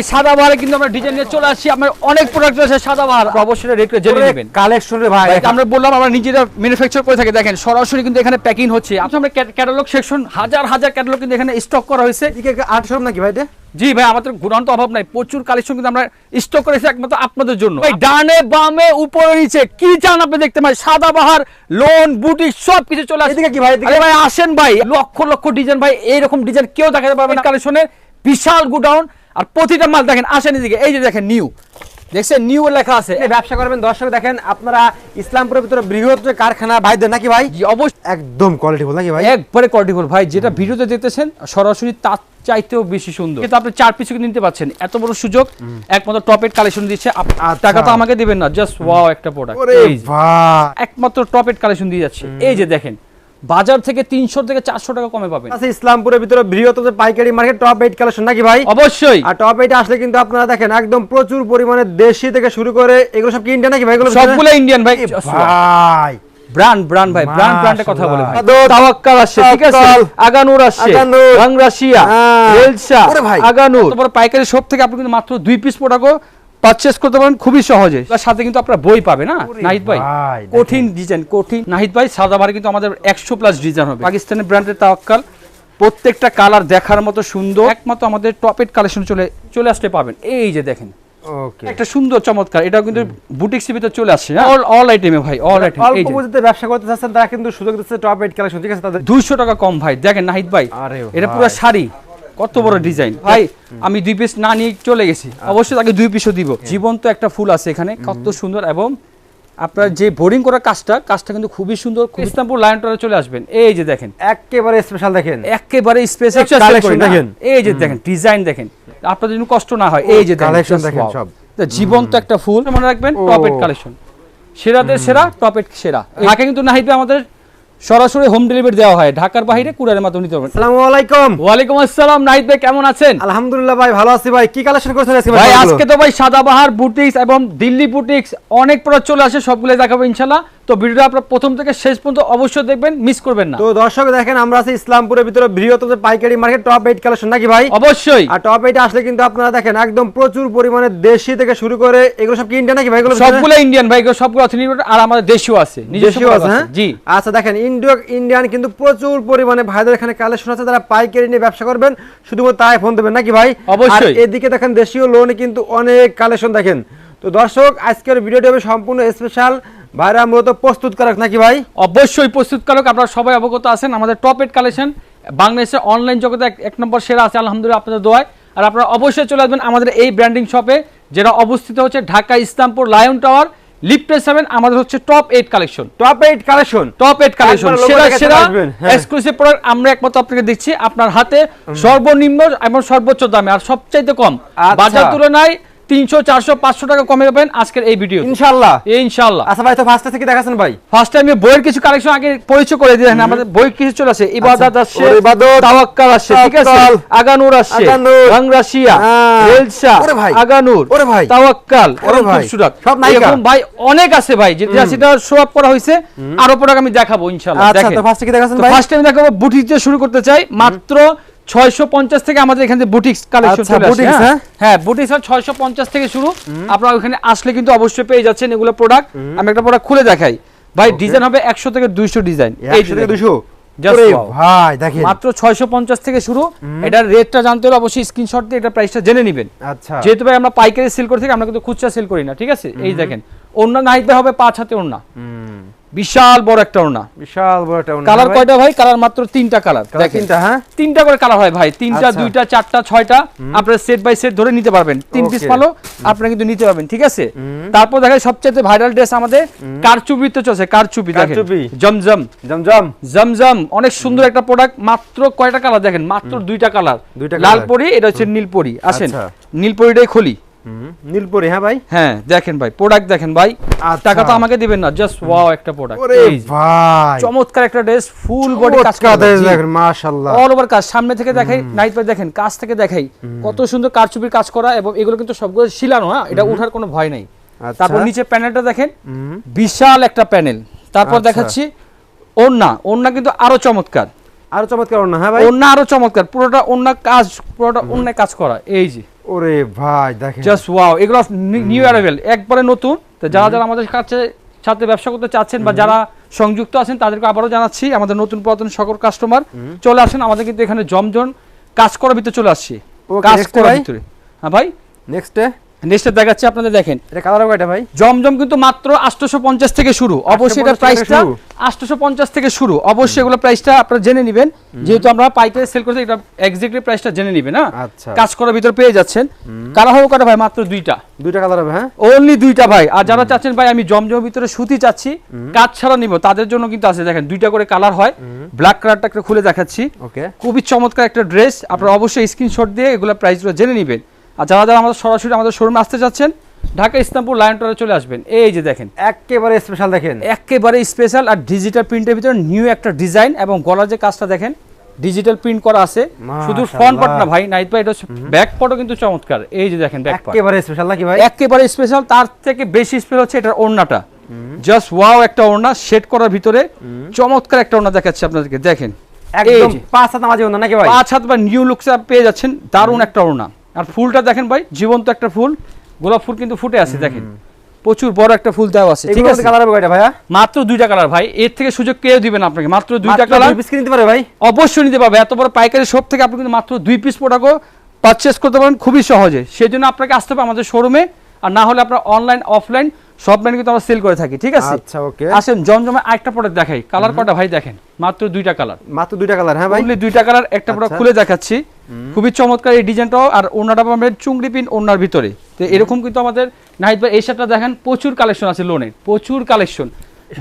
এই সাদা বাহারে কিন্তু আমরা ডিজাইন নিয়ে চলে আসছি। আমার অনেক প্রোডাক্ট আছে সাদা বাহার অবশ্যই রেট জেনে নেবেন। কালেকশন ভাই। আমরা বললাম আমরা নিজেরা ম্যানুফ্যাকচার করে থাকি। দেখেন সরাসরি কিন্তু এখানে প্যাকিং হচ্ছে। আচ্ছা আমরা ক্যাটালগ সেকশন হাজার হাজার ক্যাটালগ কিন্তু এখানে স্টক করা হয়েছে। আটশো নাকি ভাই জি ভাই আমাদের গুণান্ত অভাব নাই। প্রচুর কালেকশন কিন্তু আমরা স্টক করেছি একমাত্র আপনাদের জন্য। ভাই ডানে বামে উপরে নিচে কি চান আপনি দেখতে পাই সাদা বাহার লোন বুটি সব কিছু চলে আসে এদিকে কি ভাই? আরে ভাই আসেন ভাই। লক্ষ লক্ষ ডিজাইন ভাই এইরকম ডিজাইন কেউ দেখাতে পারবে না কালেকশনের বিশাল গুডাউন আর প্রতিটা মাল দেখেন আসেন এদিকে এই যে দেখেন নিউ দেখছেন নিউ লেখা আছে। ব্যবসা করবেন দর্শক দেখেন আপনারা ইসলামপুরের ভিতরে বৃহৎ কারখানা ভাইদের নাকি ভাই? অবশ্যই একদম কোয়ালিটি বল নাকি ভাই? একবারে কোয়ালিটিফুল ভাই যেটা ভিডিওতে দেখতেছেন সরাসরি তার চাইতেও বেশি সুন্দর। কিন্তু আপনি চার কিন্তু নিতে পাচ্ছেন এত বড় সুযোগ একমাত্র টপের কালেকশন দিচ্ছে। আচ্ছা। টাকা তো আমাকে দিবেন না জাস্ট ওয়াও একটা প্রোডাক্ট একমাত্র টপের কালেকশন দিয়ে যাচ্ছে। এই যে দেখেন বাজার থেকে তিনশো থেকে চারশো টাকা কমে পাবেন। আছে ইসলামপুরের ভিতরে যে পাইকারি মার্কেট টপ এইট কালেকশন নাকি ভাই? অবশ্যই। আর টপ এইট আসলে কিন্তু আপনারা দেখেন একদম প্রচুর পরিমাণে দেশি থেকে শুরু করে এগুলো সব কি ইন্ডিয়া নাকি ভাই? এগুলো সবগুলো ইন্ডিয়ান ভাই। ভাই। ব্র্যান্ড ব্র্যান্ড ভাই। ব্র্যান্ড ব্র্যান্ডের কথা বলে ভাই। তাওয়াক্কাল আসছে ঠিক আছে? আগানুর আসছে। হ্যাঁ। রেলসা আগানুর। তারপর পাইকারি শপ থেকে আপনি কিন্তু মাত্র দুই পিস প্রোডাক্টও পারচেজ করতে পারেন খুবই সহজে। তার সাথে কিন্তু আপনার বই পাবে না নাহিদ ভাই কঠিন ডিজাইন কঠিন। নাহিদ ভাই সাদাবারে কিন্তু আমাদের একশো প্লাস ডিজাইন হবে। পাকিস্তানের ব্র্যান্ডের তাওয়াক্কাল প্রত্যেকটা কালার দেখার মতো সুন্দর। একমাত্র আমাদের টপেট কালেকশন চলে চলে আসতে পাবেন। এই যে দেখেন। একটা সুন্দর চমৎকার। এটাও কিন্তু বুটিক ভিতরে চলে আসছে অল অল আইটেমে ভাই অল আইটেম এই যে। ব্যবসা করতে চাচ্ছেন তারা কিন্তু সুযোগ দিচ্ছে টপ কালেকশন ঠিক আছে? তাদের দুইশো টাকা কম ভাই। দেখেন নাহিদ ভাই এটা পুরো শাড়ি। কত বড় ডিজাইন ভাই আমি দুই পিস না নিয়ে চলে গেছি। অবশ্যই তাকে দুই পিসও দিব। জীবন্ত একটা ফুল আছে এখানে কত সুন্দর এবং আপনার যে বোরিং করা কাজটা কাজটা কিন্তু খুবই সুন্দর। ইসলামপুর লায়ন টারে চলে আসবেন। এই যে দেখেন। একেবারে স্পেশাল দেখেন। একেবারে Collection দেখেন। এই যে দেখেন ডিজাইন দেখেন। আপনাদের জন্য কষ্ট না হয়। এই যে just দেখেন সব। তো জীবন্ত একটা ফুল। মনে রাখবেন। টপ এড কালেকশন সেরাদের সেরা টপ এড সেরা। ঢাকা কিন্তু নাহিদ আমাদের। সরাসরি হোম ডেলিভারি দেওয়া হয়। ঢাকার বাইরে কুরিয়ারের মাধ্যমে নিতে পারবেন। আসসালামু আলাইকুম। ওয়া আলাইকুম আসসালাম নাহিদ ভাই কেমন আছেন? আলহামদুলিল্লাহ ভাই ভালো আছি ভাই। কি কালেকশন করেছেন আজকে ভাই আজকে তো ভাই সাদাবাহার বুটিক্স এবং দিল্লি বুটিক্স অনেক প্রোডাক্ট চলে আসে সবগুলো দেখাবো ইনশাল্লাহ। তো ভিডিওটা আপনার প্রথম থেকে শেষ পর্যন্ত অবশ্যই দেখবেন মিস করবেন না। তো দর্শক দেখেন আমরা আছি ইসলামপুরের ভিতরে যে পাইকারি মার্কেট টপ এইট কালেকশন নাকি ভাই? অবশ্যই। আর টপ এইট আসলে কিন্তু আপনারা দেখেন একদম প্রচুর পরিমাণে দেশি থেকে শুরু করে এগুলো সব কি ইন্ডিয়া নাকি ভাই? সবগুলো ইন্ডিয়ান ভাই এগুলো সবগুলো অথেন্টিক আর আমাদের দেশীয় আছে নিজস্ব দেশীয় আছে হ্যাঁ? জি। আচ্ছা দেখেন ইন্ডিয়া ইন্ডিয়ান কিন্তু প্রচুর পরিমাণে ভাইদের এখানে কালেকশন আছে যারা পাইকারি নিয়ে ব্যবসা করবেন শুধুমাত্র তাই ফোন দেবেন নাকি ভাই? অবশ্যই। এদিকে দেখেন দেশীয় লোনে কিন্তু অনেক কালেকশন দেখেন। তো দর্শক আজকের ভিডিওটি হবে সম্পূর্ণ স্পেশাল ভাইরা মূলত প্রস্তুত করাক নাকি ভাই? অবশ্যই প্রস্তুতকারক আপনারা সবাই অবগত আছেন। আমাদের টপ এড কালেকশন বাংলাদেশের অনলাইন জগতে এক- নম্বর সেরা আছে আলহামদুলিল্লাহ আপনাদের দোয়ায়। আর আপনারা অবশ্যই চলে আসবেন আমাদের এই ব্র্যান্ডিং শপে যেটা অবস্থিত হচ্ছে ঢাকা ইসলামপুর লায়ন টাওয়ার লিফটে সেভেন আমাদের হচ্ছে top eight collection top eight collection top eight collection সেরা সেরা আসবেন, হ্যাঁ। এক্সক্লুসিভ প্রোডাক্ট আমরা একমাত্র আপনাকে দিচ্ছি। আপনার হাতে সর্বনিম্ন এবং সর্বোচ্চ দামে আর সবচাইতে কম আচ্ছা। বাজার তুলনায় তিনশো চারশো পাঁচশো টাকা কমে পাবেন আজকের এই ভিডিও ইনশাআল্লাহ ইনশাআল্লাহ আচ্ছা ভাই তো ফার্স্ট থেকে দেখাচ্ছেন ভাই। ফার্স্ট টাইমে বইয়ের কিছু কালেকশন আগে পরিচয় করে দিয়ে আমাদের বই কিছু চলে আসে। ইবাদত আসছে ইবাদত, তাওয়াক্কাল আসছে ঠিক আছে? আগানুর আসছে রাংরাশিয়া হ্যাঁ। ওরে ভাই, আগানুর ওরে ভাই, তাওয়াক্কাল ওরে ভাই, খুবসুরত। সব নায়িকা। এরকম ভাই অনেক আছে ভাই যেটা সেটা শো আপ করা হয়েছে। আরও প্রোডাক্ট আমি দেখাবো ইনশাআল্লাহ আচ্ছা তো ফার্স্ট থেকে দেখাচ্ছেন ভাই। ফার্স্ট টাইম দেখাবো দিয়ে শুরু করতে চাই। মাত্র 650 থেকে আমাদের এখানে বুটিক্স কালেকশন চলে আসে হ্যাঁ? হ্যাঁ? হ্যাঁ বুটিক্স আর 650 থেকে শুরু। আপনারা ওখানে আসলে কিন্তু অবশ্যই পেয়ে যাচ্ছেন এগুলো প্রোডাক্ট আমি একটা প্রোডাক্ট খুলে দেখাই। ভাই ডিজাইন হবে 100 থেকে 200 ডিজাইন এই 100 থেকে 200 Just ওরে ভাই দেখেন। মাত্র 650 থেকে শুরু। এটার রেটটা জানতে হলে অবশ্যই স্ক্রিনশট দিয়ে এটা প্রাইসটা জেনে নেবেন। আচ্ছা। যেহেতু ভাই আমরা পাইকারি সেল করে থাকি আমরা কিন্তু খুচরা সেল করি না ঠিক আছে? এই দেখেন। অন্য নাইতে হবে পাঁচ হাতে হুম, বিশাল বড় একটা ওড়না। বিশাল বড় একটা ওড়না। কালার কয়টা ভাই? কালার মাত্র তিনটা কালার তিনটা হ্যাঁ? তিনটা করে কালার হয় ভাই। তিনটা আচ্ছা। দুইটা চারটা ছয়টা। আপনারা সেট বাই সেট ধরে নিতে পারবেন। তিন পিস. মালও আপনারা কিন্তু নিতে পারবেন ঠিক আছে? তারপর দেখেন সবচেয়ে ভাইরাল ড্রেস আমাদের কারচুপি তো চলছে কারচুপি দেখেন। জমজম। জমজম। জমজম অনেক সুন্দর একটা প্রোডাক্ট মাত্র কয়টা কালার দেখেন? মাত্র দুইটা কালার। দুইটা লাল পরি এটা হচ্ছে নীল পরি আসেন আচ্ছা। নীল পরিটাই খুলি। নীলপরি হ্যাঁ ভাই? হ্যাঁ দেখেন ভাই প্রোডাক্ট দেখেন ভাই। আচ্ছা। টাকা তো আমাকে দিবেন না জাস্ট ওয়াও একটা প্রোডাক্ট ভাই। চমৎকার একটা ড্রেস ফুল বডি কাজ করা দেখেন মাশাআল্লাহ। অল ওভার কাজ সামনে থেকে দেখাই নাইট পাই দেখেন কাজ থেকে দেখাই। কত সুন্দর কারচুপির কাজ করা এবং এগুলো কিন্তু সবগুলো শিলানো হ্যাঁ? এটা উঠার কোনো ভয় নাই। আচ্ছা। তারপর নিচে প্যানেলটা দেখেন বিশাল একটা প্যানেল তারপর আচ্ছা। দেখাচ্ছি ওন্না ওন্না কিন্তু আরও চমৎকার। আরও চমৎকার ওড়না হ্যাঁ ভাই? ওন্না আরও চমৎকার পুরোটা ওন্না কাজ পুরোটা অন্যায় কাজ করা। এই যে ওরে ভাই দেখেন। জাস্ট ওয়াও এগুলো নিউ অ্যারাইভেল একবারে নতুন। তো যারা যারা আমাদের কাছে সাথে ব্যবসা করতে চাচ্ছেন বা যারা সংযুক্ত আছেন তাদেরকে আবারও জানাচ্ছি আমাদের নতুন পুরাতন সকল কাস্টমার চলে আসেন। আমাদের কিন্তু এখানে জমজন কাজ করার ভিতরে চলে আসছি। কাজ করার ভিতরে। হ্যাঁ ভাই? নেক্সটে নেক্সটে দেখাচ্ছি আপনাদের দেখেন। এটা কালার কয়টা ভাই? জমজম কিন্তু মাত্র আটশোশো পঞ্চাশ থেকে শুরু। অবশ্যই 850 থেকে প্রাইসটা শুরু? আটশোশো পঞ্চাশ থেকে শুরু। অবশ্যই এগুলো প্রাইসটা আপনারা জেনে নেবেন। যেহেতু আমরা পাইকারি সেল করছি এটা এক্সাক্টলি প্রাইসটা জেনে নেবেন হ্যাঁ? আচ্ছা। কাজ করার ভিতর পেয়ে যাচ্ছেন। কারা হবে কটা ভাই? মাত্র দুইটা। দুইটা কালার হবে হ্যাঁ? অনলি দুইটা ভাই। আর যারা চাচ্ছেন ভাই আমি জমজমের ভিতরে সুতি চাচ্ছি কাজ ছাড়া নিব। তাদের জন্য কিন্তু আছে দেখেন দুইটা করে কালার হয়। ব্ল্যাক কালারটা একটা খুলে দেখাচ্ছি। ওকে খুবই চমৎকার একটা ড্রেস আপনারা অবশ্যই স্ক্রিনশট দিয়ে এগুলো প্রাইসগুলো জেনে নেবেন। আর যারা যারা আমাদের সরাসরি আমাদের শোরুমে আসতে চাচ্ছেন ঢাকা ইসলামপুর লায়ন টাওয়ারে চলে আসবেন। এই যে দেখেন একেবারে স্পেশাল দেখেন। একেবারে স্পেশাল আর ডিজিটাল প্রিন্টের ভিতরে নিউ একটা ডিজাইন এবং গলার যে কাজটা দেখেন ডিজিটাল প্রিন্ট করা আছে। শুধু ফ্রন্ট পার্ট না ভাই নাইট ভাই এটা ব্যাক পার্টও কিন্তু চমৎকার। এই যে দেখেন ব্যাক পার্ট একেবারে স্পেশাল নাকি ভাই? একেবারে স্পেশাল তার থেকে বেশি স্পেশাল হচ্ছে এটার ওড়নাটা। জাস্ট ওয়াও একটা ওড়না সেট করার ভিতরে চমৎকার একটা ওড়না দেখাচ্ছে আপনাদেরকে দেখেন। একদম পাঁচ হাত নামাজি না নাকি ভাই? পাঁচ হাত বা নিউ লুকস পেয়ে যাচ্ছেন দারুণ একটা ওড়না। আর ফুলটা দেখেন ভাই জীবন্ত একটা ফুল। গোলাপ ফুল কিন্তু ফুটে আছে দেখেন। প্রচুর বড় একটা ফুল দেওয়া আছে ঠিক আছে? কালার হবে কয়টা ভাইয়া? মাত্র দুইটা কালার ভাই। এর থেকে সুযোগ কেউ দিবেন আপনাকে মাত্র দুইটা কালার। পিস নিতে পারে ভাই? অবশ্যই নিতে পারবে। এত বড় পাইকারি শপ থেকে আপনি কিন্তু মাত্র দুই পিস প্রোডাক্টও পারচেস করতে পারেন খুবই সহজে। সেই জন্য আপনাকে আসতে হবে আমাদের শোরুমে আর না হলে আপনার অনলাইন অফলাইন সব লাইন কিন্তু আমরা সেল করে থাকি ঠিক আছে? আচ্ছা ওকে। আসেন জমজমে আরেকটা প্রোডাক্ট দেখাই। কালার কটা ভাই দেখেন? মাত্র দুইটা কালার মাত্র দুইটা কালার হ্যাঁ ভাই? দুইটা কালার একটা প্রোডাক্ট আচ্ছা। খুলে দেখাচ্ছি। খুবই চমৎকার এই ডিজাইনটাও আর ওনাটা পাবেন চুংড়ি পিন ওনার ভিতরে। তো এরকম কিন্তু আমাদের নাহিদ ভাই এই শার্টটা দেখেন প্রচুর কালেকশন আছে লোনের প্রচুর কালেকশন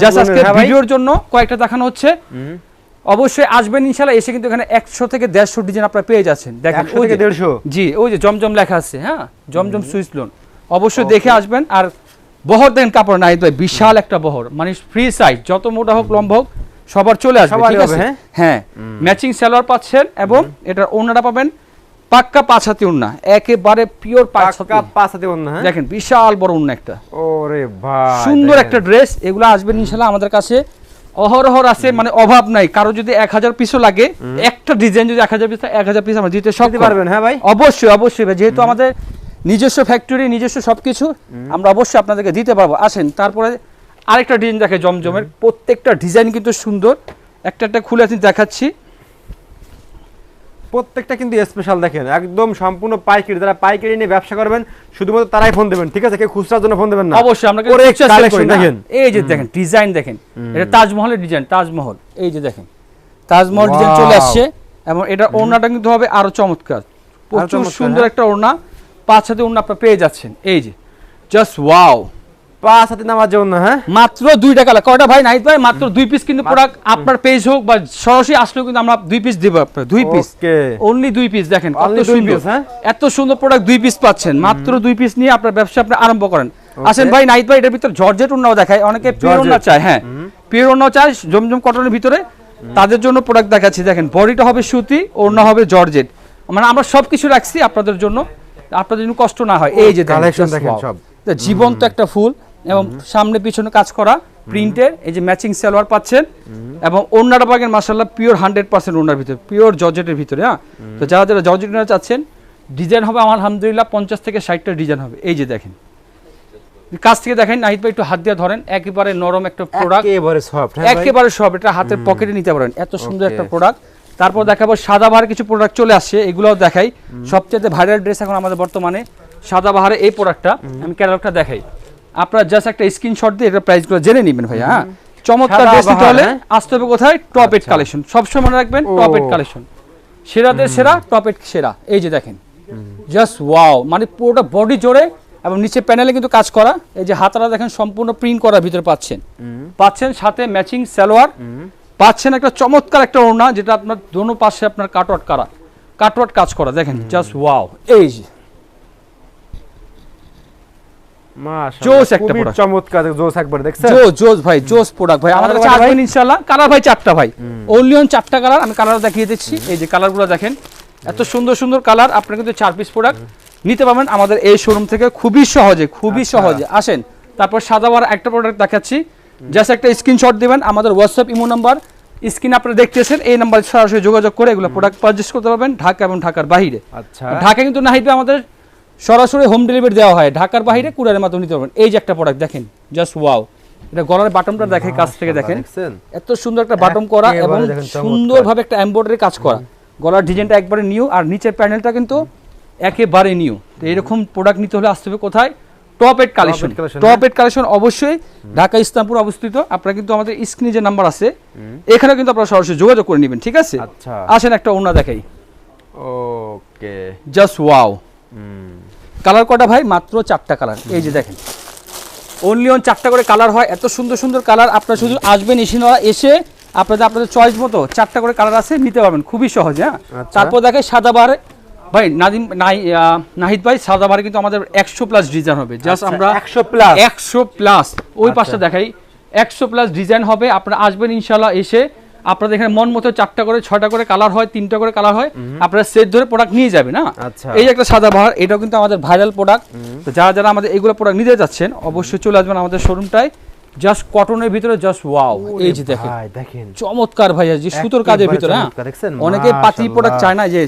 জাস্ট আজকে হ্যাঁ ভিডিওর জন্য কয়েকটা দেখানো হচ্ছে। অবশ্যই আসবেন ইনশাল্লাহ এসে কিন্তু এখানে একশো থেকে দেড়শো ডিজাইন আপনারা পেয়ে যাচ্ছেন। দেখেন 100 ওই যে- দেড়শো? জি ওই যে জমজম লেখা আছে হ্যাঁ? জমজম সুইস লোন অবশ্যই দেখে আসবেন আর বহর দেন কাপড় নাই ভাই বিশাল একটা বহর। মানে ফ্রি সাইজ যত মোটা হোক লম্বা হোক সবার চলে আসবে ঠিক আছে? হ্যাঁ? ম্যাচিং সালোয়ার পাচ্ছেন এবং এটার ওড়নাটা পাবেন পাক্কা পাঁচ হাতি ওড়না একেবারে পিওর পাক্কা পাঁচ হাতে হ্যাঁ? দেখেন বিশাল বড় ওড়না একটা। ওরে ভাই সুন্দর একটা ড্রেস এগুলো আসবেন ইনশাল্লাহ আমাদের কাছে। অহরহর আছে মানে অভাব নাই কারও যদি এক হাজার পিসও লাগে একটা ডিজাইন যদি এক হাজার পিস এক হাজার পিস আমরা দিতে সব পারবেন হ্যাঁ ভাই? অবশ্যই অবশ্যই ভাই, যেহেতু আমাদের নিজস্ব ফ্যাক্টরি নিজস্ব সবকিছু আমরা অবশ্যই আপনাদেরকে দিতে পারব। আসেন তারপরে আরেকটা ডিজাইন দেখে জমজমের। প্রত্যেকটা ডিজাইন কিন্তু সুন্দর। একটা একটা খুলে আমি দেখাচ্ছি। প্রত্যেকটা কিন্তু স্পেশাল দেখেন। একদম সম্পূর্ণ পাইকারি। যারা পাইকারি নিয়ে ব্যবসা করবেন শুধুমাত্র তারাই ফোন দেবেন ঠিক আছে? কেউ খুচরার জন্য ফোন দেবেন না। অবশ্যই আমরা দেখেন। এই যে দেখেন ডিজাইন দেখেন। এটা তাজমহলের ডিজাইন তাজমহল। এই যে দেখেন তাজমহল ডিজাইন চলে আসছে এবং এটা ওড়নাটা কিন্তু হবে আরও চমৎকার। প্রচুর সুন্দর হ্যাঁ। একটা ওড়না। পাঁচ হাতে ওড়না আপনারা পেয়ে যাচ্ছেন। এই যে জাস্ট ওয়াও পাঁচ হাতে নামাজ যেমন না হ্যাঁ? মাত্র কালার কয়টা ভাই? নাইট ভাই মাত্র দুই পিস কিন্তু প্রোডাক্ট আপনার পেজ হোক বা সরাসরি আসলেও কিন্তু আমরা দুই পিস দিব আপনার দুই পিস অনলি দুই পিস দেখেন কত সুন্দর। হ্যাঁ? এত সুন্দর প্রোডাক্ট দুই পিস পাচ্ছেন। মাত্র দুই পিস নিয়ে আপনার ব্যবসা আপনি আরম্ভ করেন। আসেন ভাই নাইট ভাই এটার ভিতরে জর্জেট উন্নাও দেখায়। অনেকে পিওর। উন্না চায় হ্যাঁ। পিওর উন্নাও চায় জমজম কটনের ভিতরে। তাদের জন্য প্রোডাক্ট দেখাচ্ছি। দেখেন বডিটা হবে সুতি ওড়না হবে জর্জেট। মানে আমরা সবকিছু রাখছি আপনাদের জন্য। আপনাদের জন্য কষ্ট না হয়। এই যে just দেখেন। সব। তো জীবন্ত একটা ফুল এবং সামনে পিছনে কাজ করা প্রিন্টের এই যে ম্যাচিং সালোয়ার পাচ্ছেন এবং ওড়নাটা পাবেন মাসাল্লাহ পিওর হান্ড্রেড পার্সেন্ট ওড়নার ভিতরে পিওর জর্জেটের ভিতরে হ্যাঁ? তো যারা যারা জর্জেট নিতে চাচ্ছেন ডিজাইন হবে আমার আলহামদুলিল্লাহ পঞ্চাশ থেকে ষাটটা ডিজাইন হবে। এই যে দেখেন। কাছ থেকে দেখেন নাহিদ ভাই একটু হাত দিয়ে ধরেন একেবারে নরম একটা প্রোডাক্ট একেবারে সফট হ্যাঁ একেবারে সব এটা হাতের পকেটে নিতে পারেন। এত সুন্দর একটা প্রোডাক্ট তারপর দেখাবো সাদা বাহার কিছু প্রোডাক্ট চলে আসছে এগুলোও দেখাই। সবচেয়ে ভাইরাল ড্রেস এখন আমাদের বর্তমানে সাদা বাহারে এই প্রোডাক্টটা আমি ক্যাটালগটা দেখাই। আপনারা জাস্ট একটা স্ক্রিনশট দিয়ে এটা প্রাইসগুলো জেনে নেবেন ভাই হ্যাঁ? চমৎকার ড্রেস নিতে হলে হ্যাঁ? আসতে হবে কোথায়? টপ আচ্ছা। কালেকশন সবসময় মনে রাখবেন টপ ও। কালেকশন সেরাদের সেরা টপ এড সেরা। এই যে দেখেন। জাস্ট ওয়াও মানে পুরোটা বডি জোরে এবং নিচে প্যানেলে কিন্তু কাজ করা। এই যে হাতারা দেখেন সম্পূর্ণ প্রিন্ট করার ভিতরে পাচ্ছেন। পাচ্ছেন সাথে ম্যাচিং সালোয়ার। পাচ্ছেন একটা চমৎকার একটা ওড়না যেটা আপনার দোনো পাশে আপনার কাটওয়াট করা কাটওয়াট কাজ করা দেখেন জাস্ট ওয়াও এই যে। জোস একটা খুবই চমৎকার জোস একবার দেখছেন? জো জোস ভাই জোস প্রোডাক্ট ভাই আমাদের কাছে আসবেন ইনশাআল্লাহ। কালার ভাই? চারটা ভাই। ওনলিয়ন চারটা কালার আমি কালার দেখিয়ে দিচ্ছি। এই যে কালারগুলো দেখেন এত সুন্দর সুন্দর কালার আপনারা কিন্তু চার পিস প্রোডাক্ট নিতে পারবেন আমাদের এই শোরুম থেকে। খুবই সহজে খুবই আচ্ছা। সহজে। আসেন তারপর সাদাবার একটা প্রোডাক্ট দেখাচ্ছি। জাস্ট একটা স্ক্রিনশট দিবেন আমাদের হোয়াটসঅ্যাপ ইমো নাম্বার। স্ক্রিন আপনারা দেখতেছেন এই নাম্বারে সরাসরি যোগাযোগ করে এগুলো প্রোডাক্ট পারচেস করতে পারবেন ঢাকা এবং ঢাকার বাইরে। আচ্ছা। ঢাকা কিন্তু নাহিবে আমাদের সরাসরি হোম ডেলিভারি দেওয়া হয়। ঢাকার বাইরে কুরিয়ারের মাধ্যমে নিতে পারবেন। এই যে একটা প্রোডাক্ট দেখেন জাস্ট ওয়াও এটা গলার বাটনটা দেখে কাছ থেকে দেখেন। এত সুন্দর একটা বাটন করা এবং সুন্দরভাবে একটা এমব্রয়ডারি কাজ করা। গলার ডিজাইনটা একবারে নিউ আর নিচের প্যানেলটা কিন্তু একেবারে নিউ তো এরকম প্রোডাক্ট নিতে হলে আসতে হবে কোথায়? Top eight collection top eight collection অবশ্যই ঢাকা ইসলামপুর অবস্থিত। আপনারা কিন্তু আমাদের স্ক্রিনে যে নাম্বার আছে এখানে কিন্তু আপনারা সরাসরি যোগাযোগ করে নেবেন ঠিক আছে? আচ্ছা। আসেন একটা ওনা দেখাই। ওকে। জাস্ট ওয়াও কালার কটা ভাই? মাত্র চারটা কালার এই যে দেখেন। অনলি অন চারটা করে কালার হয়। এত সুন্দর সুন্দর কালার আপনারা শুধু আসবেন এসে এসে আপনাদের আপনাদের চয়েস মতো চারটা করে কালার আছে নিতে পারবেন। খুবই সহজ হ্যাঁ? আচ্ছা। তারপর দেখে সাদাবার ভাই নাদিম নাহিদ ভাই সাদাবারে কিন্তু আমাদের একশো প্লাস ডিজাইন হবে। জাস্ট আমরা একশো প্লাস একশো প্লাস ওই আচ্ছা। পাশটা দেখাই। একশো প্লাস ডিজাইন হবে। আপনারা আসবেন ইনশাল্লাহ এসে। আপনাদের এখানে মন মতো চারটা করে ছয়টা করে কালার হয় তিনটা করে কালার হয়। আপনারা সেট ধরে প্রোডাক্ট নিয়ে যাবেন না আচ্ছা। এই যে একটা সাদা বাহার এটাও কিন্তু আমাদের ভাইরাল প্রোডাক্ট তো যারা যারা আমাদের এইগুলো প্রোডাক্ট নিতে যাচ্ছেন অবশ্যই চলে আসবেন আমাদের শোরুমটায় জাস্ট কটনের ভিতরে জাস্ট ওয়াও এই যে দেখেন। ভাই চমৎকার ভাইয়া যে সুতোর কাজের ভিতরে হ্যাঁ? অনেকে পাতি। প্রোডাক্ট চায় না যে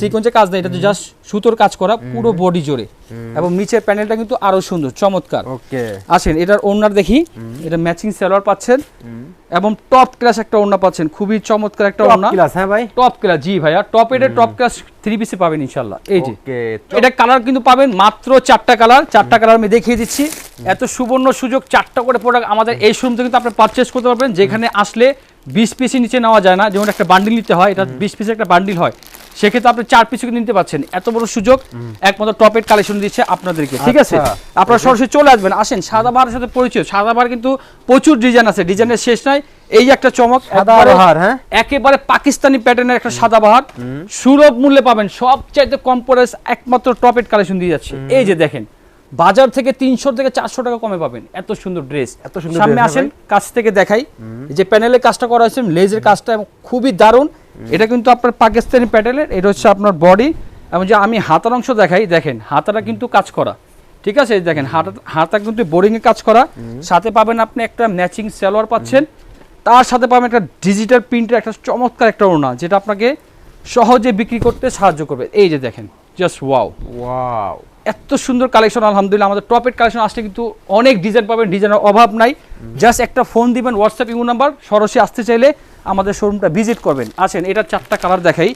সিকোয়েন্সের কাজ নেই এটা তো জাস্ট সুতোর কাজ করা পুরো বডি জোরে। এবং নিচের প্যানেলটা কিন্তু আরও সুন্দর চমৎকার। ওকে। আসেন এটার ওনার দেখি। এটা ম্যাচিং সালোয়ার পাচ্ছেন। এবং টপ ক্লাস একটা ওড়না পাচ্ছেন খুবই চমৎকার একটা ওড়না। ক্লাস হ্যাঁ ভাই? টপ ক্লাস জি ভাইয়া টপ এর টপ ক্লাস থ্রি পিসে পাবেন ইনশাল্লাহ এই যে। ওকে এটা কালার কিন্তু পাবেন মাত্র চারটা কালার চারটা কালার আমি দেখিয়ে দিচ্ছি। এত সুবর্ণ সুযোগ চারটা করে প্রোডাক্ট আমাদের এই শোরুম থেকে কিন্তু আপনি পারচেস করতে পারবেন। যেখানে আসলে বিশ পিসের নিচে নেওয়া যায় না। যেমন একটা বান্ডিল নিতে হয় এটা বিশ পিসের একটা বান্ডিল হয়। সেক্ষেত্রে আপনি চার পিস নিতে পারছেন। এত বড় সুযোগ একমাত্র টপের কালেকশন দিচ্ছে আপনাদেরকে ঠিক আছে? আচ্ছা। আপনারা সরাসরি চলে আসবেন। আসেন সাদা বাহারের সাথে পরিচয় সাদা বাহার কিন্তু প্রচুর ডিজাইন আছে ডিজাইনের শেষ নাই। এই একটা চমক একবারে- হ্যাঁ? একেবারে পাকিস্তানি প্যাটার্নের একটা সাদা বাহার। সুলভ মূল্যে পাবেন সবচাইতে কম প্রাইস একমাত্র টপেট কালেকশন দিয়ে যাচ্ছে। এই যে দেখেন বাজার থেকে তিনশো থেকে চারশো টাকা কমে পাবেন। এত সুন্দর ড্রেস এত সুন্দর সামনে আসেন হ্যাঁ কাছ থেকে দেখাই। যে প্যানেলের কাজটা করা হয়েছে লেজের কাজটা খুবই দারুণ। এটা কিন্তু আপনার পাকিস্তানি প্যাটেলের এটা হচ্ছে আপনার বডি এবং যে আমি হাতার অংশ দেখাই দেখেন হাতাটা কিন্তু কাজ করা। ঠিক আছে দেখেন হাতা হাতা কিন্তু বোরিং এ কাজ করা। সাথে পাবেন আপনি একটা ম্যাচিং সালোয়ার পাচ্ছেন। তার সাথে পাবেন একটা ডিজিটাল প্রিন্টের একটা চমৎকার একটা ওড়না যেটা আপনাকে সহজে বিক্রি করতে সাহায্য করবে। এই যে দেখেন জাস্ট ওয়াও ওয়াও এত সুন্দর কালেকশন আলহামদুলিল্লাহ আমাদের টপের কালেকশন আসলে কিন্তু অনেক ডিজাইন পাবেন ডিজাইনের অভাব নাই। জাস্ট একটা ফোন দিবেন হোয়াটসঅ্যাপ ইমো নাম্বার সরাসরি আসতে চাইলে আমাদের শোরুমটা ভিজিট করবেন। আসেন এটা চারটা কালার দেখাই।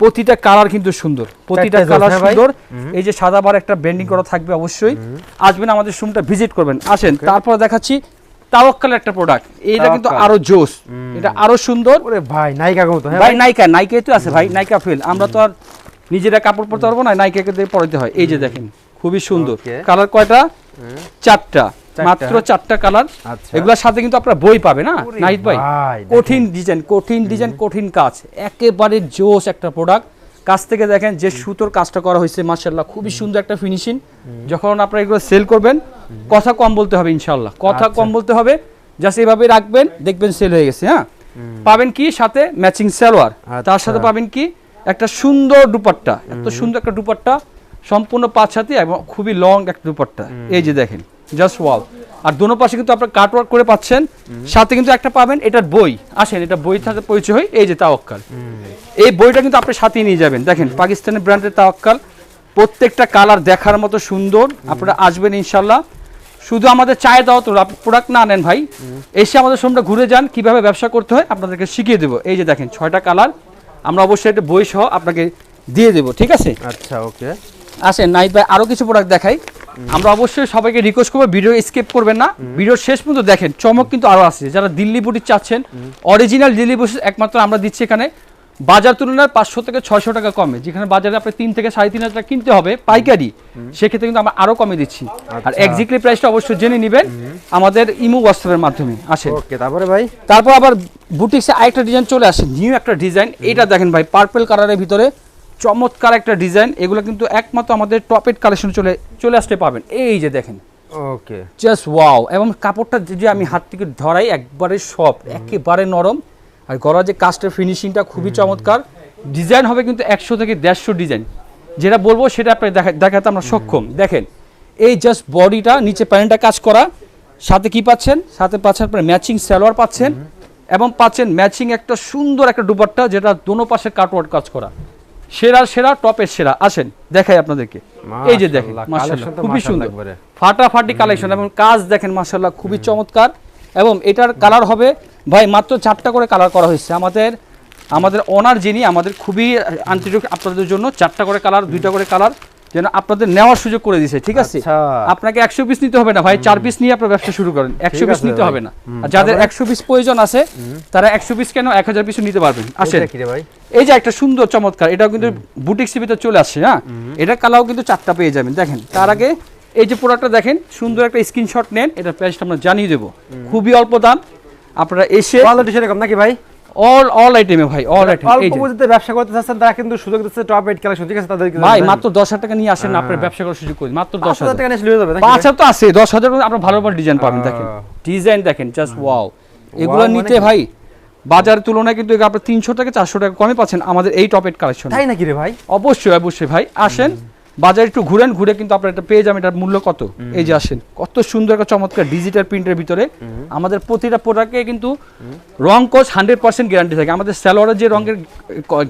প্রতিটা কালার কিন্তু সুন্দর। প্রতিটা কালার? সুন্দর। এই যে সাদা বার একটা ব্যান্ডিং করা থাকবে অবশ্যই। আসবেন আমাদের শোরুমটা ভিজিট করবেন। আসেন তারপর দেখাচ্ছি তাওয়াক্কাল একটা প্রোডাক্ট এইটা কিন্তু আরও জোস। এটা আরও সুন্দর। ভাই মতো হ্যাঁ ভাই নাইকা নাইকাই তো আছে ভাই। নাইকা ফিল আমরা তো আর নিজেরা কাপড় পরতে পারব না নাইকাকে দিয়ে পরাইতে হয়। এই যে দেখেন খুবই সুন্দর। কালার কয়টা? চারটা, মাত্র হ্যাঁ। চারটা কালার। আচ্ছা। এগুলোর সাথে কিন্তু আপনার বই পাবে না নাহিদ ভাই? কঠিন ডিজাইন কঠিন ডিজাইন কঠিন কাজ। একেবারে জোস একটা প্রোডাক্ট কাছ থেকে দেখেন যে সুতোর কাজটা করা হয়েছে মার্শাল্লাহ খুবই সুন্দর একটা ফিনিশিং যখন আপনারা এগুলো সেল করবেন কথা কম বলতে হবে ইনশাল্লাহ কথা আচ্ছা। কম বলতে হবে জাস্ট এভাবে রাখবেন দেখবেন সেল হয়ে গেছে হ্যাঁ? পাবেন কি? সাথে ম্যাচিং সালোয়ার। তার সাথে আচ্ছা। পাবেন কি? একটা সুন্দর দুপাট্টা এত সুন্দর একটা দুপাট্টা সম্পূর্ণ পাঁচ হাতি এবং খুবই লং একটা দুপাট্টা। এই যে দেখেন। জাস্ট ওয়াল আর দোনো পাশে কিন্তু আপনার কাট ওয়ার্ক করে পাচ্ছেন। সাথে কিন্তু একটা পাবেন এটার বই। আসেন এটা বই সাথে পরিচয় হয় এই যে তাওয়াক্কাল। এই বইটা কিন্তু আপনি সাথে নিয়ে যাবেন। দেখেন পাকিস্তানি ব্র্যান্ডের তাওয়াক্কাল। প্রত্যেকটা কালার দেখার মতো সুন্দর। আপনারা আসবেন ইনশাল্লাহ। শুধু আমাদের চায় দাও তো প্রোডাক্ট না নেন ভাই। এসে আমাদের শোরুমটা ঘুরে যান কীভাবে ব্যবসা করতে হয় আপনাদেরকে শিখিয়ে দেবো। এই যে দেখেন ছয়টা কালার আমরা অবশ্যই একটা বই সহ আপনাকে দিয়ে দেবো ঠিক আছে? আচ্ছা ওকে। আসেন নাইট ভাই আরও কিছু প্রোডাক্ট দেখাই। আমরা অবশ্যই সবাইকে রিকোয়েস্ট করব ভিডিও স্কিপ করবেন না। ভিডিওর শেষ পর্যন্ত দেখেন চমক কিন্তু আরও আছে। যারা দিল্লি বুটি চাচ্ছেন অরিজিনাল দিল্লি বুটি একমাত্র আমরা দিচ্ছি এখানে। বাজার তুলনায় পাঁচশো থেকে ছয়শো টাকা কমে। যেখানে বাজারে আপনি তিন থেকে সাড়ে তিন হাজার টাকা কিনতে হবে পাইকারি সেক্ষেত্রে কিন্তু আমরা আরও কমে দিচ্ছি। আর আচ্ছা। এক্সাক্টলি প্রাইসটা অবশ্যই জেনে নেবেন। আমাদের ইমো হোয়াটসঅ্যাপের মাধ্যমে। আসেন। ওকে তারপরে ভাই? তারপর আবার বুটিক্সে আরেকটা ডিজাইন চলে আসে। নিউ একটা ডিজাইন এটা দেখেন ভাই পার্পল কালারের ভিতরে। চমৎকার একটা ডিজাইন। এগুলো কিন্তু একমাত্র আমাদের টপেট কালেকশন চলে চলে আসতে পাবেন এই যে দেখেন। ওকে। জাস্ট ওয়াও এবং কাপড়টা যে আমি হাত থেকে ধরাই একবারে সফট একেবারে নরম। আর গলার যে কাস্টের ফিনিশিংটা খুবই চমৎকার। ডিজাইন হবে কিন্তু একশো থেকে দেড়শো ডিজাইন যেটা বলব সেটা আপনি দেখা- দেখাতে আমরা সক্ষম। দেখেন এই জাস্ট বডিটা নিচে প্যান্টটা কাজ করা। সাথে কি পাচ্ছেন? সাথে পাচ্ছেন আপনার ম্যাচিং সালোয়ার পাচ্ছেন। এবং পাচ্ছেন ম্যাচিং একটা সুন্দর একটা দুপাট্টা যেটা দোনো পাশে কাটওয়ার্ড কাজ করা। সেরা সেরা টপের সেরা। আসেন দেখাই আপনাদেরকে। এই যে দেখেন তো খুবই সুন্দর। ফাটাফাটি কালেকশন এবং কাজ দেখেন মাসাল্লাহ খুবই চমৎকার। এবং এটার কালার হবে ভাই মাত্র চারটা করে কালার করা হয়েছে। আমাদের আমাদের ওনার যিনি আমাদের খুবই আন্তরিক আপনাদের জন্য চারটা করে কালার দুইটা করে কালার। যেন আপনাদের নেওয়ার সুযোগ করে দিয়েছে ঠিক আছে? আচ্ছা। আপনাকে একশো পিস নিতে হবে না ভাই চার পিস নিয়ে আপনার ব্যবসা শুরু করেন। একশো পিস নিতে হবে না। আর যাদের একশো পিস প্রয়োজন আছে তারা একশো পিস কেন এক হাজার পিসও নিতে পারবেন। আসেন। এই যে একটা সুন্দর চমৎকার এটাও কিন্তু বুটিক সিবিতে চলে আসছে হ্যাঁ? এটা কালাও কিন্তু চারটা পেয়ে যাবেন। দেখেন তার আগে এই যে প্রোডাক্টটা দেখেন সুন্দর একটা স্ক্রিনশট নেন এটা প্রাইসটা আমরা জানিয়ে দেবো। খুবই অল্প দাম। আপনারা এসে কোয়ালিটি সেরকম নাকি ভাই? অল অল আইটেমে ভাই অল আইটেম অল্প পুঁজিতে ব্যবসা করতে চাচ্ছেন তারা কিন্তু সুযোগ দিচ্ছে টপ এইট কালেকশন ঠিক আছে? তাদেরকে ভাই মাত্র দশ হাজার টাকা নিয়ে আসেন আপনার ব্যবসা করার সুযোগ করি মাত্র দশ দশ হাজার হাজার। টাকা নিয়ে হয়ে যাবে তো আছে দশ হাজার আপনার ভালো ভালো ডিজাইন পাবেন দেখেন। ডিজাইন দেখেন জাস্ট ওয়াও এগুলো মানে নিতে ভাই বাজারের তুলনায় কিন্তু আপনার তিনশো টাকা চারশো টাকা কমে পাচ্ছেন আমাদের এই টপ টপেট কালেকশন তাই নাকি রে ভাই? অবশ্যই অবশ্যই ভাই আসেন। বাজারে একটু ঘুরেন ঘুরে কিন্তু আপনার এটা পেয়ে যাবেন এটার মূল্য কত? এই যে আসেন কত সুন্দর একটা চমৎকার ডিজিটাল প্রিন্টের ভিতরে। আমাদের প্রতিটা প্রোডাক্টে কিন্তু রং কোচ হান্ড্রেড পার্সেন্ট গ্যারান্টি থাকে। আমাদের স্যালোয়ারের যে রঙের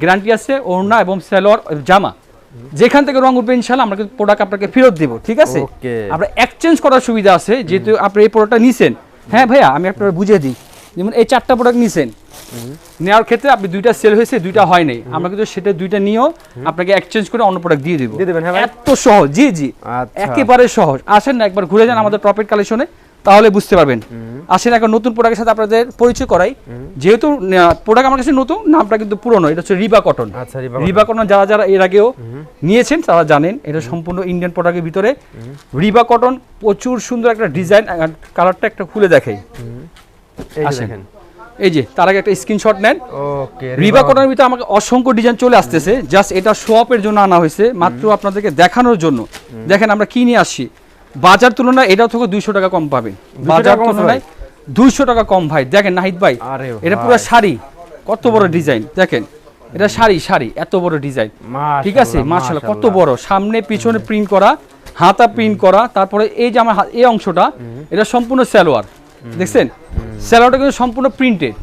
গ্যারান্টি আছে ওড়না এবং স্যালোয়ার জামা যেখান থেকে রং উঠবে ইনশাল্লাহ আমরা কিন্তু প্রোডাক্ট আপনাকে ফেরত দেবো ঠিক আছে. আপনার এক্সচেঞ্জ করার সুবিধা আছে যেহেতু আপনি এই প্রোডাক্টটা নিছেন। হ্যাঁ ভাইয়া আমি আপনার বুঝিয়ে দিই। যেমন এই চারটা প্রোডাক্ট নিছেন। নেওয়ার ক্ষেত্রে আপনি দুইটা সেল হয়েছে দুইটা হয় নাই। আমরা কিন্তু সেটা দুইটা নিয়েও আপনাকে এক্সচেঞ্জ করে অন্য প্রোডাক্ট দিয়ে দিব। দিয়ে দিবেন, হ্যাঁ এত সহজ জি জি। আচ্ছা। একেবারে সহজ। আসেন না একবার ঘুরে যান আমাদের প্রফিট কালেকশনে তাহলে বুঝতে পারবেন। আসেন একটা নতুন প্রোডাক্টের সাথে আপনাদের পরিচয় করাই। যেহেতু প্রোডাক্ট আমার কাছে নতুন নামটা কিন্তু পুরনো এটা হচ্ছে রিবা কটন আচ্ছা, রিবা কটন যারা যারা এর আগেও নিয়েছেন তারা জানেন এটা সম্পূর্ণ ইন্ডিয়ান প্রোডাক্টের ভিতরে। রিবা কটন প্রচুর সুন্দর একটা ডিজাইন কালারটা একটা খুলে দেখাই। যে আসেন। এই যে তার আগে একটা স্ক্রিনশট নেন। রিবা কটনের ভিতরে আমাকে অসংখ্য ডিজাইন চলে আসতেছে। জাস্ট এটা শোয়াপের জন্য আনা হয়েছে মাত্র আপনাদেরকে দেখানোর জন্য। দেখেন আমরা কি নিয়ে আসছি? বাজার তুলনায় এটাও থেকে দুইশো টাকা কম পাবেন। বাজার তুলনায় দুইশো টাকা কম ভাই। দেখেন নাহিদ ভাই এটা পুরো শাড়ি। কত বড় ডিজাইন দেখেন। এটা শাড়ি শাড়ি এত বড় ডিজাইন ঠিক আছে? মার্শাল্লাহ কত বড়। সামনে পিছনে প্রিন্ট করা হাতা প্রিন্ট করা তারপরে এই যে আমার এই অংশটা এটা সম্পূর্ণ সালোয়ার। দেখছেন? সালোয়ারটা কিন্তু সম্পূর্ণ প্রিন্টেড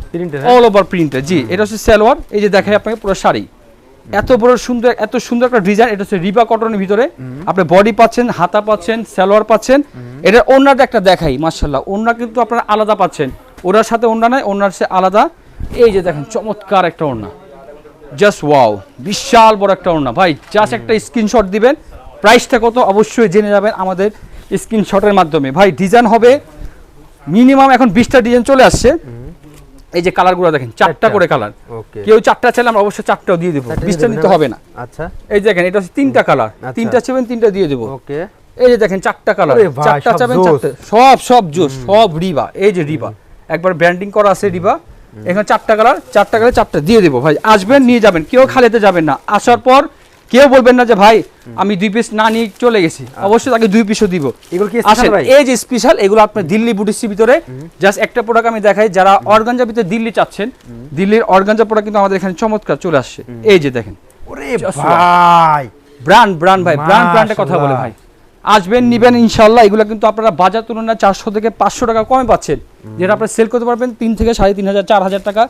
অল ওভার প্রিন্টেড জি এটা হচ্ছে সালোয়ার। এই যে দেখাই আপনাকে পুরো শাড়ি। এত বড় সুন্দর এত সুন্দর একটা ডিজাইন এটা হচ্ছে রিবা কটনের ভিতরে। আপনি বডি পাচ্ছেন হাতা পাচ্ছেন সালোয়ার পাচ্ছেন। এটা ওনাটা একটা দেখাই মার্শাল্লাহ ওনা কিন্তু আপনারা আলাদা পাচ্ছেন। ওনার সাথে ওনা নাই ওনার সে আলাদা। এই যে দেখেন চমৎকার একটা ওনা জাস্ট ওয়াও বিশাল বড় একটা ওড়না। ভাই জাস্ট একটা স্ক্রিনশট দিবেন। প্রাইসটা কত? অবশ্যই জেনে যাবেন আমাদের স্ক্রিনশটের মাধ্যমে। ভাই ডিজাইন হবে মিনিমাম এখন বিশটা ডিজাইন চলে আসছে। এই যে কালারগুলো দেখেন চারটা। করে কালার। কেউ চারটা চাইলে আমরা অবশ্যই চারটাও দিয়ে দেবো। বিশটা নিতে হবে না। আচ্ছা। এই দেখেন এটা হচ্ছে তিনটা কালার। আচ্ছা। তিনটা চাইবেন তিনটা দিয়ে দেবো। ওকে। এই যে দেখেন চারটা কালার। চারটা চাবেন। সব সব জোস সব রিবা। এই যে রিবা। একবার ব্র্যান্ডিং করা আছে রিবা। এখানে চারটা কালার চারটা কালার চারটা দিয়ে দেবো। ভাই আসবেন নিয়ে যাবেন। কেউ খালেতে যাবেন না। আসার পর কেউ বলবেন না যে ভাই আমি দুই পিস না নিয়ে চলে গেছি। অবশ্যই তাকে দুই পিসও দিব। এগুলো কি আসে ভাই? এই যে স্পেশাল এগুলো আপনার দিল্লি বুটিসির ভিতরে। জাস্ট একটা প্রোডাক্ট আমি দেখাই যারা অর্গানজা ভিতরে দিল্লি চাচ্ছেন দিল্লির অর্গানজা প্রোডাক্ট কিন্তু আমাদের এখানে চমৎকার চলে আসছে। এই যে দেখেন। ওরে ভাই! ব্র্যান্ড ব্র্যান্ড ভাই ব্র্যান্ড ব্র্যান্ডের কথা বলে ভাই। আসবেন নিবেন ইনশাল্লাহ এগুলো কিন্তু আপনারা বাজার তুলনায় চারশো থেকে পাঁচশো টাকা কমে পাচ্ছেন। যেটা আপনারা সেল করতে পারবেন তিন থেকে সাড়ে তিন হাজার চার হাজার টাকা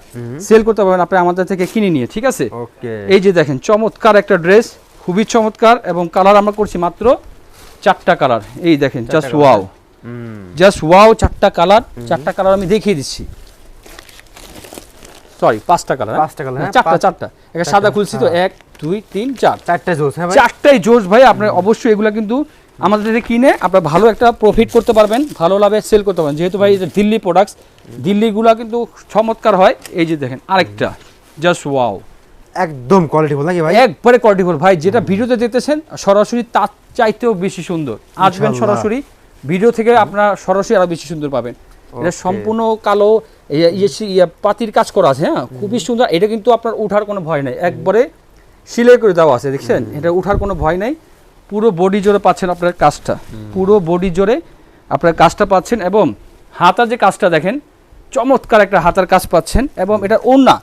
সেল করতে পারবেন আপনি আমাদের থেকে কিনে নিয়ে ঠিক আছে? এই যে দেখেন চমৎকার একটা ড্রেস খুবই চমৎকার এবং কালার আমরা করছি মাত্র চারটা কালার এই দেখেন জাস্ট ওয়াও জাস্ট ওয়াও চারটা কালার চারটা কালার আমি দেখিয়ে দিচ্ছি। সরি পাঁচটা কালার পাঁচটা colour, হ্যাঁ, চারটা চারটা। একটা সাদা খুলছি তো এক দুই তিন চার। চারটা জোস হ্যাঁ চারটাই জোস ভাই আপনার অবশ্যই এগুলো কিন্তু আমাদের থেকে কিনে আপনার ভালো একটা প্রফিট করতে পারবেন ভালো লাভে সেল করতে পারবেন। যেহেতু ভাই দিল্লি প্রোডাক্টস দিল্লিগুলা কিন্তু চমৎকার হয়। এই যে দেখেন আরেকটা জাস্ট ওয়াও একদম কোয়ালিটি বল নাকি ভাই? একবারে কোয়ালিটিফুল ভাই যেটা ভিডিওতে দেখতেছেন সরাসরি তার চাইতেও বেশি সুন্দর। আসবেন সরাসরি। ভিডিও থেকে আপনার সরাসরি আরও বেশি সুন্দর পাবেন। এটা সম্পূর্ণ কালো ইয়ে ইয়ে- ইয়ে পাতির কাজ করা আছে হ্যাঁ? খুবই সুন্দর। এটা কিন্তু আপনার উঠার কোনো ভয় নাই। একবারে সিলাই করে দেওয়া আছে দেখছেন? এটা উঠার কোনো ভয় নাই। পুরো বডি জোরে পাচ্ছেন আপনার কাজটা। পুরো বডি জোরে আপনার কাজটা পাচ্ছেন এবং হাতার যে কাজটা দেখেন চমৎকার একটা হাতার কাজ পাচ্ছেন এবং এটা ওন্না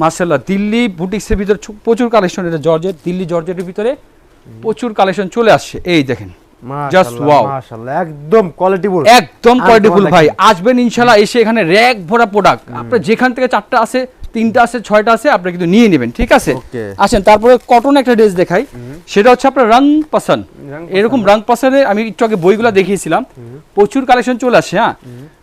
মার্শাল্লাহ দিল্লি বুটিক্সের ভিতরে প্রচুর কালেকশন এটা জর্জেট দিল্লি জর্জেটের ভিতরে প্রচুর কালেকশন চলে আসছে। এই দেখেন একদম কোয়ালিটি একদম কোয়ালিটিফুল ভাই। আসবেন ইনশাল্লাহ এসে এখানে র্যাক ভরা প্রোডাক্ট আপনার যেখান থেকে চারটা আছে তিনটা আছে ছয়টা আছে আপনি কিন্তু নিয়ে নেবেন ঠিক আছে? আসেন তারপরে কটন একটা ড্রেস দেখাই। সেটা হচ্ছে আপনার রং পাসান এরকম রং পাসানে আমি একটু আগে বইগুলো দেখিয়েছিলাম। প্রচুর কালেকশন চলে আসে হ্যাঁ?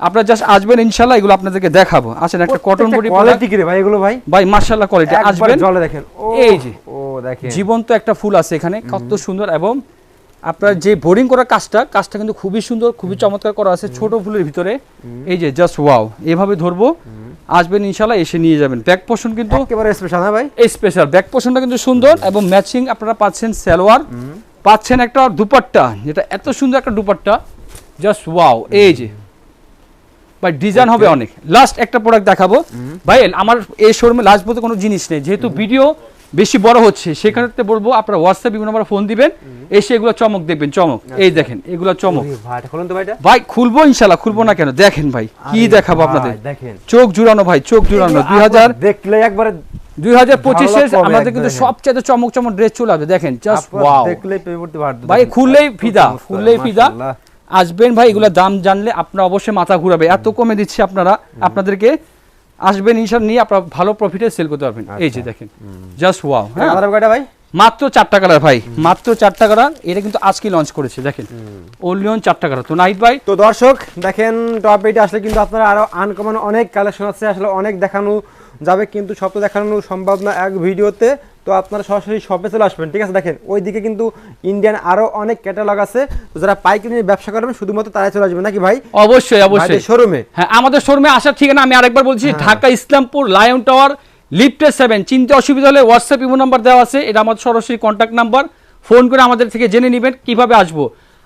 আপনারা জাস্ট আসবেন ইনশাল্লাহ এগুলো আপনাদেরকে দেখাবো। আসেন একটা কটন বডি কোয়ালিটি কি রে ভাই এগুলো ভাই? ভাই মার্শাল্লাহ কোয়ালিটি আসবেন? জলে দেখেন। এই যে। ও দেখেন। জীবন্ত একটা ফুল আছে এখানে কত সুন্দর এবং আপনার যে বোরিং করার কাজটা কাজটা কিন্তু খুবই সুন্দর খুবই চমৎকার করা আছে। ছোট ফুলের ভিতরে। এই যে জাস্ট ওয়াও এভাবে ধরবো আসবেন ইনশাল্লাহ এসে নিয়ে যাবেন। ব্যাক পোর্শন কিন্তু একেবারে স্পেশাল হ্যাঁ ভাই? এই স্পেশাল ব্যাক পোর্শনটা কিন্তু সুন্দর এবং ম্যাচিং আপনারা পাচ্ছেন সালোয়ার। পাচ্ছেন একটা দুপাট্টা যেটা এত সুন্দর একটা দুপাট্টা। জাস্ট ওয়াও এই যে। ভাই ডিজাইন হবে অনেক। লাস্ট একটা প্রোডাক্ট দেখাবো। ভাই আমার এই শোরুমে লাস্ট বলতে কোনো জিনিস নেই। যেহেতু ভিডিও বেশি বড় হচ্ছে সেখানে বলব আপনারা হোয়াটসঅ্যাপ বিভিন্ন নাম্বার ফোন দিবেন। এসে এগুলো চমক দেখবেন চমক। এই দেখেন এগুলো চমক। ভাই খুলবো ইনশাল্লাহ খুলবো না কেন? দেখেন ভাই কি দেখাবো আপনাদের। চোখ জুড়ানো ভাই চোখ জুড়ানো। দুই হাজার দেখলে একবারে দুই হাজার পঁচিশে আমাদের কিন্তু সবচেয়ে চমক চমক ড্রেস চলে আসবে দেখেন জাস্ট ওয়াও দেখলেই পেয়ে পড়তে পারতো ভাই খুললেই ফিদা খুললেই ফিদা। আসবেন ভাই এগুলোর দাম জানলে আপনার অবশ্যই মাথা ঘুরাবে। এত কমে দিচ্ছি আপনারা আপনাদেরকে আসবেন ইনশাল নিয়ে আপনারা ভালো প্রফিটে সেল করতে পারবেন। এই যে দেখেন জাস্ট ওয়াও হ্যাঁ? ভাই? মাত্র চারটা কালার ভাই মাত্র চারটা কালার এটা কিন্তু আজকে লঞ্চ করেছে দেখেন। ওনলি চারটা কালার তো নাইট ভাই? তো দর্শক দেখেন টপ এইটা আসলে কিন্তু আপনারা আরও আনকমন অনেক কালেকশন আছে আসলে অনেক দেখানো যাবে কিন্তু সব তো দেখানো সম্ভব না এক ভিডিওতে। তো আপনারা সরাসরি শপে চলে আসবেন ঠিক আছে? দেখেন ওইদিকে কিন্তু ইন্ডিয়ান আরও অনেক ক্যাটালগ আছে। তো যারা পাইকারি নিয়ে ব্যবসা করবেন শুধুমাত্র তারাই চলে আসবেন নাকি ভাই? অবশ্যই অবশ্যই। শোরুমে হ্যাঁ আমাদের শোরুমে আসার ঠিকানা আমি আরেকবার বলছি ঢাকা ইসলামপুর লায়ন টাওয়ার লিফটে সেভেন চিনতে অসুবিধা হলে হোয়াটসঅ্যাপ ইমো নাম্বার দেওয়া আছে। এটা আমাদের সরাসরি কন্ট্যাক্ট নাম্বার ফোন করে আমাদের থেকে জেনে নেবেন কীভাবে আসব।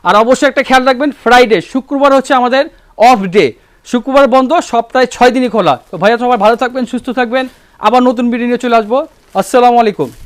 আর অবশ্যই একটা খেয়াল রাখবেন ফ্রাইডে শুক্রবার হচ্ছে আমাদের অফ ডে শুক্রবার বন্ধ, সপ্তাহে ছয় দিনই খোলা। তো ভাইয়া, সবাই ভালো থাকবেন, সুস্থ থাকবেন। আবার নতুন ভিডিও নিয়ে চলে আসব। আসসালামু আলাইকুম।